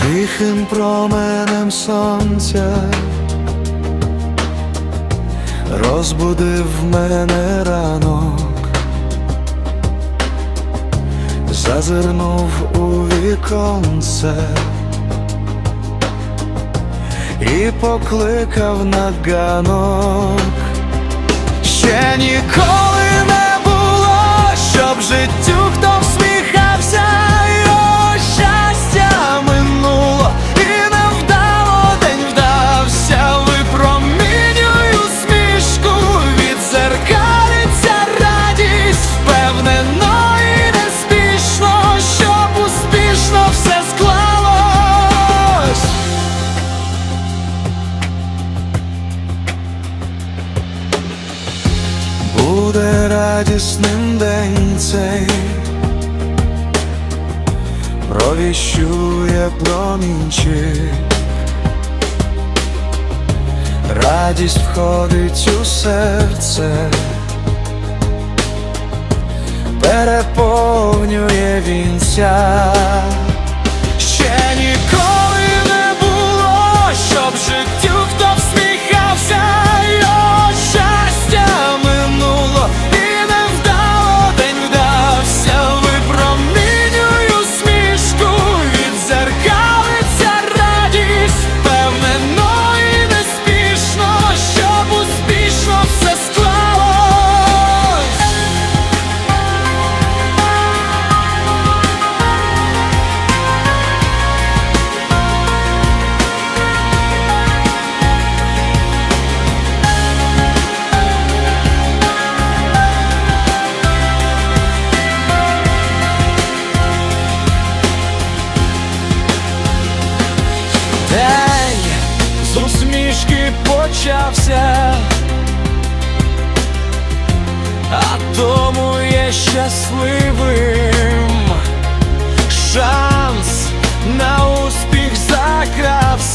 Тихим променем сонця розбудив мене ранок, зазирнув у віконце і покликав на ганок. Ще ніколи не було, щоб життю буде радісним день цей, провіщує промінчик, радість входить у серце, переповнює вінця. Почався, а тому є щасливим. Шанс на успіх закрався.